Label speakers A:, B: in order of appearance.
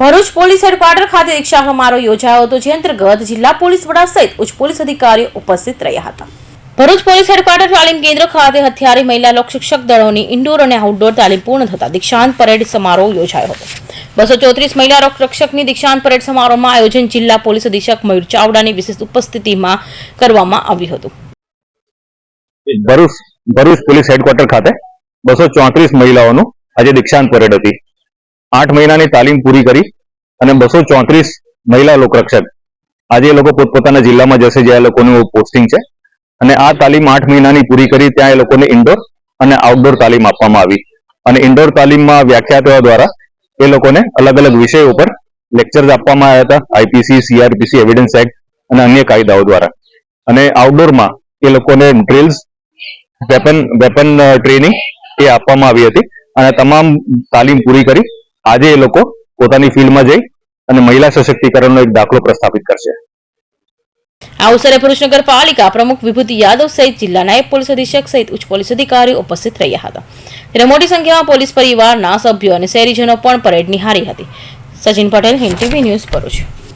A: Bharuch police headquarter ખાતે દીક્ષા સમારોહ યોજાયો હતો, જે અંતર્ગત જિલ્લા પોલીસ વડા સહિત ઉચ્ચ પોલીસ અધિકારીઓ ઉપસ્થિત રહ્યા હતા. ભરૂચ પોલીસ હેડક્વાર્ટર તાલીમ કેન્દ્ર ખાતે હથિયારી, મહિલા લોક શિક્ષક દળોની ઇન્ડોર અને આઉટડોર તાલીમ પૂર્ણ થતા દીક્ષાંત પરેડ સમારોહ યોજાયો હતો. બસો ચોત્રીસ મહિલા રક્ષકની દીક્ષાંત પરેડ સમારોહમાં આયોજન જિલ્લા પોલીસ અધિક્ષક મયુર ચાવડાની વિશેષ ઉપસ્થિતિમાં કરવામાં આવ્યું હતું.
B: ભરૂચ ભરૂચ પોલીસ હેડક્વાર્ટર ખાતે બસો ચોત્રીસ મહિલાઓનું આજે દીક્ષાંત પરેડ હતી. આઠ મહિનાની તાલીમ પૂરી કરી અને બસો ચોત્રીસ મહિલા લોકરક્ષક. આજે એ લોકો પોતપોતાના જિલ્લામાં જશે જ્યાં એ લોકોનું પોસ્ટિંગ છે. અને આ તાલીમ આઠ મહિનાની પૂરી કરી ત્યાં એ લોકોને ઇન્ડોર અને આઉટડોર તાલીમ આપવામાં આવી. અને ઇન્ડોર તાલીમમાં વ્યાખ્યાતો દ્વારા એ લોકોને અલગ અલગ વિષયો ઉપર લેક્ચર્સ આપવામાં આવ્યા હતા. આઈપીસી સીઆરપીસી એવિડન્સ એક્ટ અને અન્ય કાયદાઓ દ્વારા. અને આઉટડોરમાં એ લોકોને ડ્રિલ્સ વેપન વેપન ટ્રેનિંગ એ આપવામાં આવી હતી. અને તમામ તાલીમ પૂરી કરી આજે એ લોકો પોતાની ફિલ્ડમાં જઈ અને મહિલા સશક્તિકરણનો એક દાખલો પ્રસ્થાપિત કરશે.
A: આ અવસરે ભરૂચ નગરપાલિકા પ્રમુખ વિભૂતિ યાદવ સહિત જિલ્લા નાયબ પોલીસ અધિક્ષક સહિત ઉચ્ચ પોલીસ અધિકારીઓ ઉપસ્થિત રહ્યા હતા. ત્યારે મોટી સંખ્યામાં પોલીસ પરિવારના સભ્યો અને શહેરીજનો પણ પરેડ નિહાળી હતી. Sachin Patel, Hind TV news Bharuch.